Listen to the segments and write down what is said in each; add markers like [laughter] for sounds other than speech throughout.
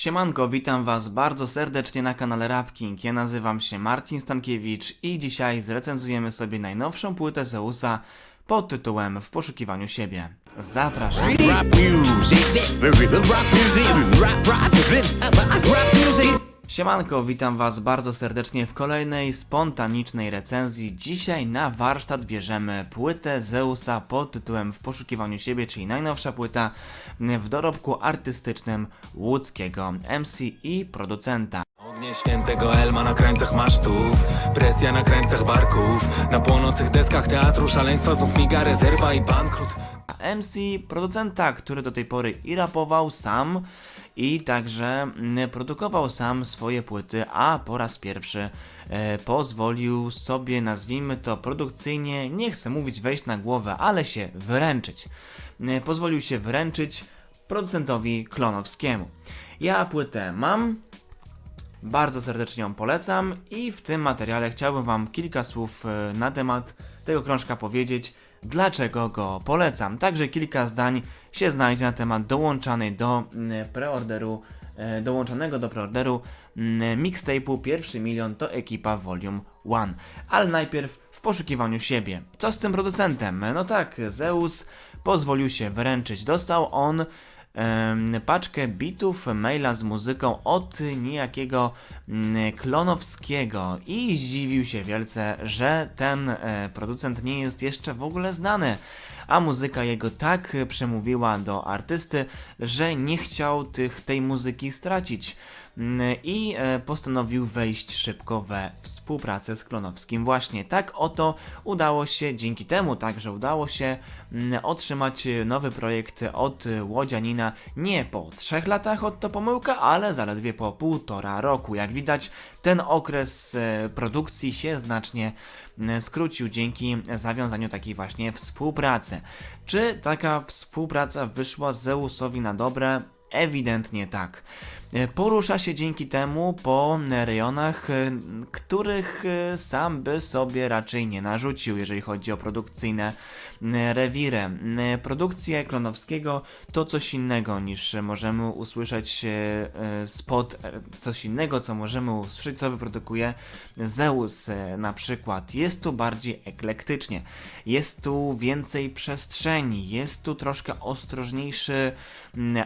Siemanko, witam Was bardzo serdecznie na kanale Rap King. Ja nazywam się Marcin Stankiewicz i dzisiaj zrecenzujemy sobie najnowszą płytę Zeusa pod tytułem W poszukiwaniu siebie. Zapraszam. Rap music, rap music, rap, rap, rap, rap. Siemanko, witam Was bardzo serdecznie w kolejnej spontanicznej recenzji. Dzisiaj na warsztat bierzemy płytę Zeusa pod tytułem W poszukiwaniu siebie, czyli najnowsza płyta w dorobku artystycznym łódzkiego MC i producenta. Ognie świętego Elma na krańcach masztów Presja na krańcach barków Na płonących deskach teatru szaleństwa Znów miga rezerwa i bankrut MC producenta, który do tej pory i rapował sam i także mm, produkował sam swoje płyty, a po raz pierwszy e, pozwolił sobie, nazwijmy to produkcyjnie, nie chcę mówić wejść na głowę, ale się wyręczyć. E, pozwolił się wyręczyć producentowi Klonowskiemu. Ja płytę mam, bardzo serdecznie ją polecam i w tym materiale chciałbym Wam kilka słów e, na temat tego krążka powiedzieć, dlaczego go polecam. Także kilka zdań się znajdzie na temat dołączanej do mm, preorderu, e, dołączonego do preorderu mm, mixtape'u Pierwszy Milion to ekipa Volume 1. Ale najpierw w poszukiwaniu siebie. Co z tym producentem? No tak, Zeus pozwolił się wręczyć. Dostał on paczkę bitów, maila z muzyką od niejakiego mm, Klonowskiego. I zdziwił się wielce, że ten e, producent nie jest jeszcze w ogóle znany, a muzyka jego tak przemówiła do artysty, że nie chciał tych, tej muzyki stracić Mm, i e, postanowił wejść szybko we współpracę z Klonowskim. Właśnie tak oto udało się, dzięki temu także udało się mm, otrzymać nowy projekt od Łodzianina nie po trzech latach od to pomyłka, ale zaledwie po półtora roku. Jak widać, ten okres e, produkcji się znacznie mm, skrócił dzięki zawiązaniu takiej właśnie współpracy. Czy taka współpraca wyszła Zeusowi na dobre? Ewidentnie tak. E, Porusza się dzięki temu po rejonach, e, których e, sam by sobie raczej nie narzucił, jeżeli chodzi o produkcyjne rewiry. Produkcja Klonowskiego to coś innego niż możemy usłyszeć spod, coś innego, co możemy usłyszeć, co wyprodukuje Zeus na przykład. Jest tu bardziej eklektycznie, jest tu więcej przestrzeni, jest tu troszkę ostrożniejszy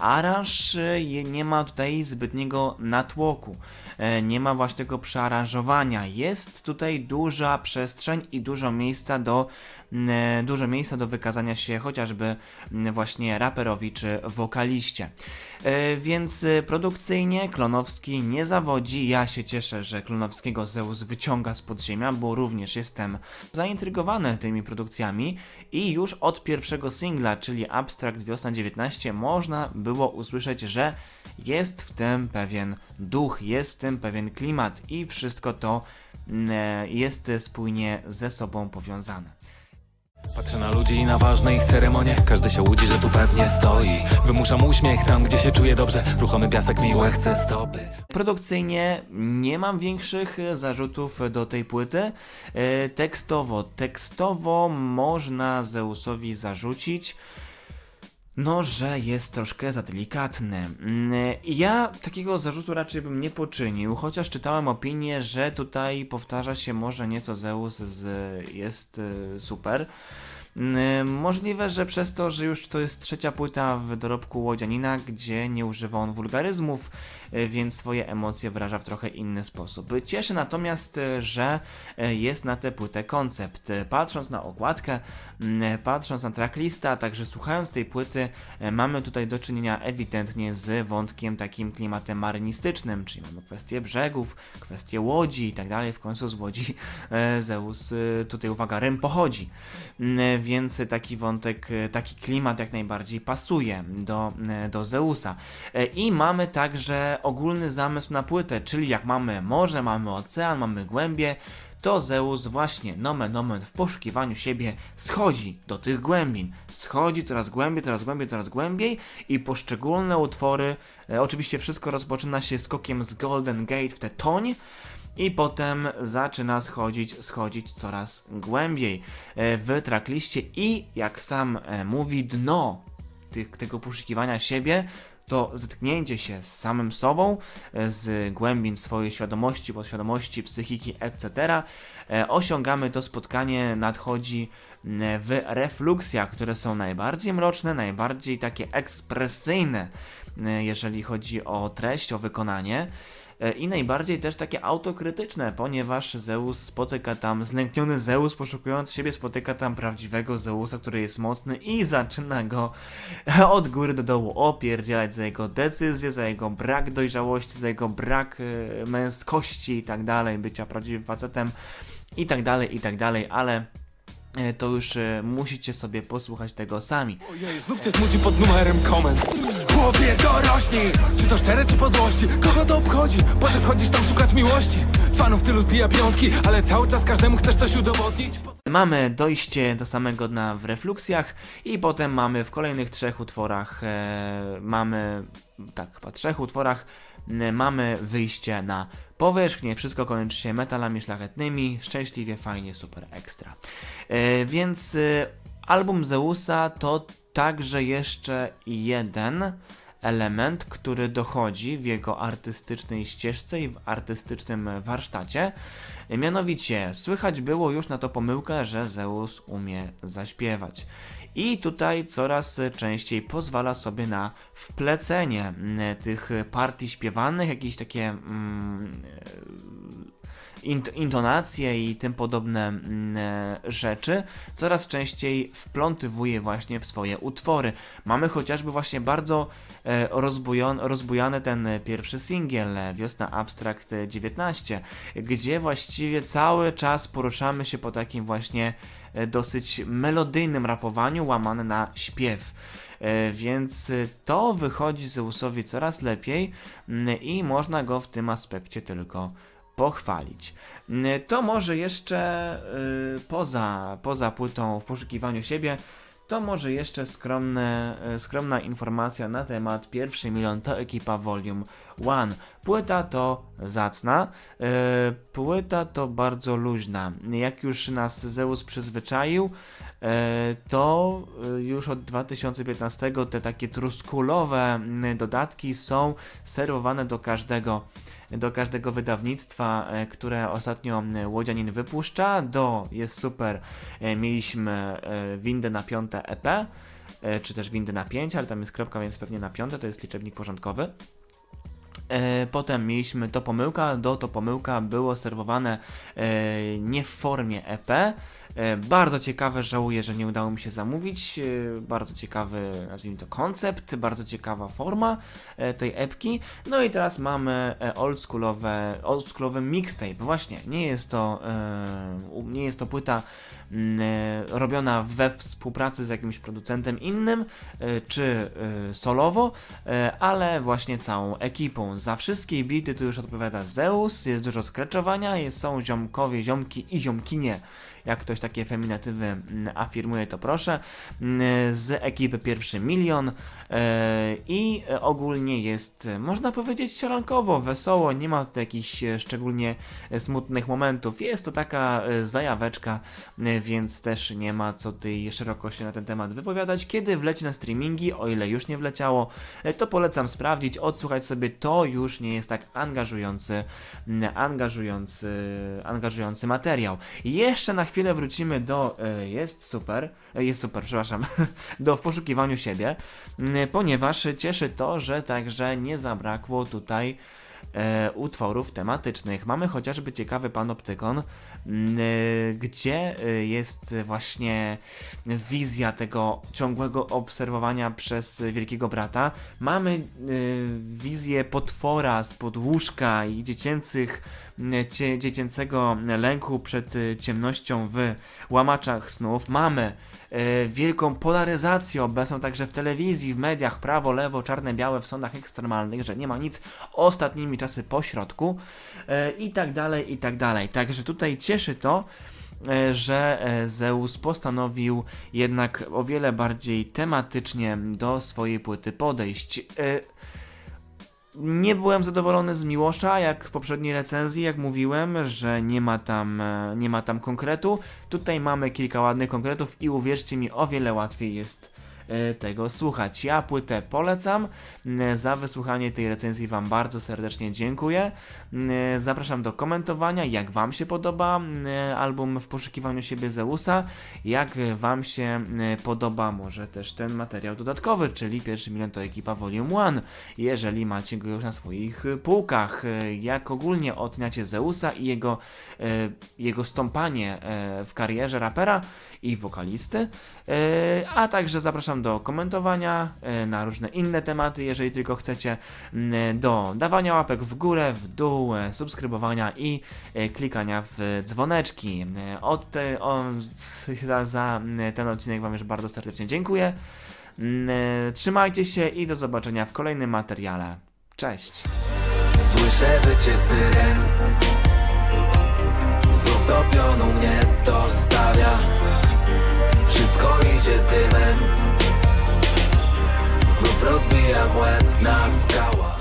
aranż, nie ma tutaj zbytniego natłoku, e, nie ma właśnie tego przearanżowania. Jest tutaj duża przestrzeń i dużo miejsca do, e, dużo miejsca do wykazania się chociażby właśnie raperowi czy wokaliście. E, Więc produkcyjnie Klonowski nie zawodzi. Ja się cieszę, że Klonowskiego Zeus wyciąga z podziemia, bo również jestem zaintrygowany tymi produkcjami i już od pierwszego singla, czyli Abstract Wiosna 19, można było usłyszeć, że jest w tym pewien duch, jest w tym pewien klimat i wszystko to mm, e, jest spójnie ze sobą powiązane. Patrzę na ludzi i na ważne ich ceremonie Każdy się łudzi, że tu pewnie stoi Wymuszam uśmiech tam, gdzie się czuję dobrze Ruchomy piasek miłe chce stopy Produkcyjnie nie mam większych zarzutów do tej płyty. E, Tekstowo, tekstowo można Zeusowi zarzucić. No, że jest troszkę za delikatny. Mm, Ja takiego zarzutu raczej bym nie poczynił, chociaż czytałem opinię, że tutaj powtarza się może nieco Zeus z jest y, super. Mm, Możliwe, że przez to, że już to jest trzecia płyta w dorobku Łodzianina, gdzie nie używa on wulgaryzmów, więc swoje emocje wyraża w trochę inny sposób. Cieszy natomiast, y, że y, jest na tę płytę koncept. Patrząc na okładkę, patrząc na tracklista, a także słuchając tej płyty, mamy tutaj do czynienia ewidentnie z wątkiem takim klimatem marynistycznym, czyli mamy kwestię brzegów, kwestię łodzi i tak dalej. W końcu z łodzi e, Zeus, tutaj uwaga, rym pochodzi. Więc taki wątek, taki klimat jak najbardziej pasuje do, do Zeusa. E, I mamy także ogólny zamysł na płytę, czyli jak mamy morze, mamy ocean, mamy głębie, to Zeus właśnie nomen omen w poszukiwaniu siebie schodzi do tych głębin. Schodzi coraz głębiej, coraz głębiej, coraz głębiej i poszczególne utwory, e, oczywiście wszystko rozpoczyna się skokiem z Golden Gate w tę toń, i potem zaczyna schodzić, schodzić coraz głębiej e, w trackliście i jak sam e, mówi, dno tych, tego poszukiwania siebie to zetknięcie się z samym sobą, e, z głębin swojej świadomości, podświadomości, psychiki, etc., e, osiągamy to spotkanie, nadchodzi w refluksjach, które są najbardziej mroczne, najbardziej takie ekspresyjne, jeżeli chodzi o treść, o wykonanie. E, I najbardziej też takie autokrytyczne, ponieważ Zeus spotyka tam, zlękniony Zeus poszukując siebie, spotyka tam prawdziwego Zeusa, który jest mocny i zaczyna go [laughs] od góry do dołu opierdzielać za jego decyzje, za jego brak dojrzałości, za jego brak e, męskości i tak dalej, bycia prawdziwym facetem i tak dalej, i tak dalej, ale to już e, musicie sobie posłuchać tego sami. Ojej, znów cię smuci pod numerem komend Chłopie, dorośnij! Czy to szczere, czy po złości? Kogo to obchodzi? Potem wchodzisz tam szukać miłości Fanów tylu zbija piątki Ale cały czas każdemu chcesz coś udowodnić Mamy dojście do samego dna w refluksjach i potem mamy w kolejnych trzech utworach e, mamy tak, chyba trzech utworach m, mamy wyjście na powierzchnię. Wszystko kończy się metalami szlachetnymi, szczęśliwie, fajnie, super ekstra. E, więc e, album Zeusa to także jeszcze jeden element, który dochodzi w jego artystycznej ścieżce i w artystycznym warsztacie. Mianowicie, słychać było już na to pomyłkę, że Zeus umie zaśpiewać. I tutaj coraz częściej pozwala sobie na wplecenie tych partii śpiewanych, jakieś takie mm, int- intonacje i tym podobne mm, e, rzeczy coraz częściej wplątywuje właśnie w swoje utwory. Mamy chociażby właśnie bardzo e, rozbujany ten pierwszy singiel e, Wiosna Abstract 19, gdzie właściwie cały czas poruszamy się po takim właśnie dosyć melodyjnym rapowaniu łamane na śpiew. Więc to wychodzi Zeusowi coraz lepiej mm, i można go w tym aspekcie tylko pochwalić. To może jeszcze y, poza, poza płytą w poszukiwaniu siebie, to może jeszcze skromne, y, skromna informacja na temat pierwszy milion to ekipa Volume 1. Płyta to zacna, y, płyta to bardzo luźna. Jak już nas Zeus przyzwyczaił, to już od 2015 te takie truskulowe dodatki są serwowane do każdego do każdego wydawnictwa, e, które ostatnio Łodzianin wypuszcza. Do jest super. e, Mieliśmy e, windę na piąte EP, czy też windę na 5, ale tam jest kropka, więc pewnie na piąte, to jest liczebnik porządkowy. Potem mieliśmy to pomyłka, do to pomyłka było serwowane nie w formie EP. E, Bardzo ciekawe, żałuję, że nie udało mi się zamówić. E, Bardzo ciekawy, nazwijmy to koncept, bardzo ciekawa forma e, tej epki. No i teraz mamy oldschoolowe, oldschoolowy mixtape. Właśnie, nie jest to, nie jest to płyta mm, robiona we współpracy z jakimś producentem innym, czy solowo, ale właśnie całą ekipą. Za wszystkie bity tu już odpowiada Zeus, jest dużo skreczowania, są ziomkowie, ziomki i ziomkinie, jak ktoś takie feminatywy mm, afirmuje, to proszę, Mm, z ekipy Pierwszy Milion e, i ogólnie jest, e, można powiedzieć, sielankowo, wesoło, nie ma tutaj jakichś e, szczególnie smutnych momentów, jest to taka zajaweczka, więc też nie ma co tej szeroko się na ten temat wypowiadać. Kiedy wleci na streamingi, o ile już nie wleciało, to polecam sprawdzić, odsłuchać sobie, to już nie jest tak angażujący, angażujący, angażujący materiał. Jeszcze na chwilę wrócimy do, e, jest super, e, jest super, przepraszam, [laughs] do w poszukiwaniu siebie, ponieważ cieszy to, że także nie zabrakło tutaj e, utworów tematycznych. Mamy chociażby ciekawy panoptykon, e, gdzie e, jest właśnie wizja tego ciągłego obserwowania przez Wielkiego Brata. Mamy e, wizję potwora spod łóżka i dziecięcych, cie, dziecięcego lęku przed ciemnością w łamaczach snów. Mamy wielką polaryzację obecną także w telewizji, w mediach, prawo, lewo, czarne, białe, w sądach ekstremalnych, że nie ma nic ostatnimi czasy po środku e, i tak dalej, i tak dalej. Także tutaj cieszy to, e, że e, Zeus postanowił jednak o wiele bardziej tematycznie do swojej płyty podejść. Nie byłem zadowolony z Miłosza, jak w poprzedniej recenzji, jak mówiłem, że nie ma tam, nie ma tam konkretu. Tutaj mamy kilka ładnych konkretów i uwierzcie mi, o wiele łatwiej jest tego słuchać. Ja płytę polecam. Mm, Za wysłuchanie tej recenzji Wam bardzo serdecznie dziękuję. Mm, Zapraszam do komentowania, jak Wam się podoba album w poszukiwaniu siebie Zeusa, jak Wam się podoba może też ten materiał dodatkowy, czyli pierwszy milion to ekipa Volume 1, jeżeli macie go już na swoich półkach, jak ogólnie oceniacie Zeusa i jego, e, jego stąpanie e, w karierze rapera i wokalisty, E, a także zapraszam do komentowania e, na różne inne tematy, jeżeli tylko chcecie, do dawania łapek w górę, w dół, e, subskrybowania i e, klikania w dzwoneczki. Od te, o, za, ten odcinek Wam już bardzo serdecznie dziękuję. Trzymajcie się i do zobaczenia w kolejnym materiale. Cześć! Słyszę wycie syren Znów do pionu mnie dostawia Wszystko idzie z dymem rozbijam łeb na skałach